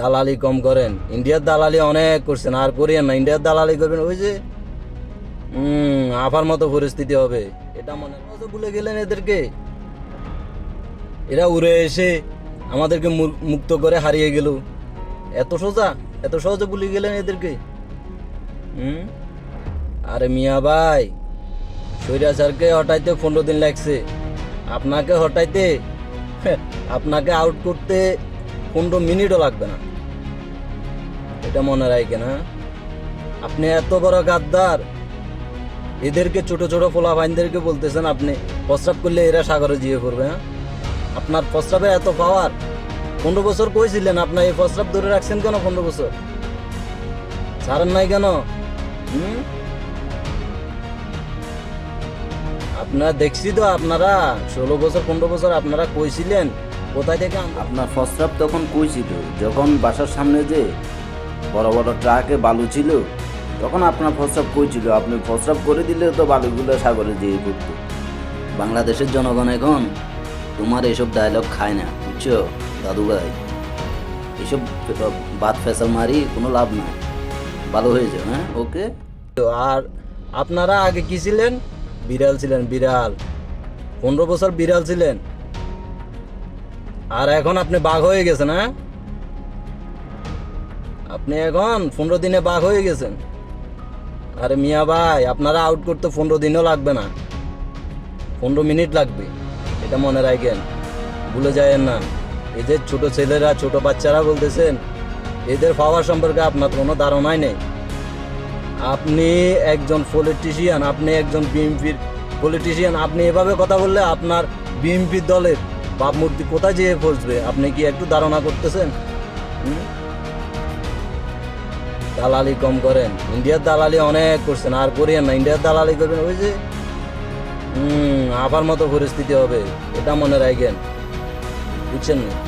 দালালি কম করেন। ইন্ডিয়ার দালালি অনেক করছেন, আর করিয়েন না। ইন্ডিয়ার দালালি করবেন, ওই যে হুম আফার মতো পরিস্থিতি হবে। এটা মনে হয় ভুলে গেলেন এদেরকে? এরা উড়ে এসে আমাদেরকে মুক্ত করে হারিয়ে গেল। এত সোজা, এত সহজে ভুলে গেলেন এদেরকে? হুম? আরে মিয়া ভাই সৈরা স্যারকে হটাইতে পনেরো দিন লাগছে। আপনাকে হটাইতে আপনাকে আউট করতে পনেরো মিনিটও লাগবে না। এটা মনে রাখেন হ্যাঁ? আপনি এত বড় গাদ্দার, এদেরকে ছোট ছোট ফোলা ভাইনদেরকে বলতেছেন, আপনি প্রস্রাব করলে এরা সাগরে জিয়ে পড়বে হ্যাঁ? আপনার প্রস্রাবে এত পাওয়ার পনেরো বছর কইছিলেন আপনার এই প্রস্রাব ধরে রাখছেন কেন পনেরো বছর? ছাড়েন নাই কেন? হুম? আপনারা দেখছি তো, আপনারা ষোলো বছর, পনেরো বছর আপনারা কইছিলেন কোথায় থেকে আপনার প্রস্রাব তখন কই ছিল? যখন বাসার সামনে যে বড় বড় ট্রাকে বালু ছিল তখন আপনার প্রস্রাব কই ছিল? আপনি প্রস্রাব করে দিলে তো বালুগুলো সাগরে যেয়ে পড়তো। বাংলাদেশের জনগণ এখন তোমার এসব ডায়লগ খায় না বুঝছ? দাদু ভাই এসব বাদ ফেসাল মারি কোনো লাভ নাই। ভালো হয়ে যাও হ্যাঁ? ওকে তো আর আপনারা আগে কি ছিলেন? বিড়াল ছিলেন বিড়াল। পনেরো বছর বিড়াল ছিলেন। আর এখন আপনি বাঘ হয়ে গেছেন হ্যাঁ? আপনি এখন পনেরো দিনে বাঘ হয়ে গেছেন। আরে মিয়া ভাই, আপনারা আউট করতে পনেরো দিনও লাগবে না। পনেরো মিনিট লাগবে, এটা মনে রাখেন। ভুলে যায়েন না। এদের ছোট ছেলেরা, ছোট বাচ্চারা বলতেছেন, এদের পাওয়ার সম্পর্কে আপনার কোনো ধারণাই নেই। আপনি একজন পলিটিশিয়ান আপনি একজন বিএনপির পলিটিশিয়ান আপনি এভাবে কথা বললে আপনার বিএনপির দলের ভাবমূর্তি কোথায় যেয়ে পৌঁছবে আপনি কি একটু ধারণা করতেছেন? দালালি কম করেন। ইন্ডিয়ার দালালি অনেক করছেন, আর করিয়েন না, ইন্ডিয়ার দালালি করবেন, ওই যে, হুম, আবার মতো পরিস্থিতি হবে, এটা মনে রাখেন। বুঝছেন না?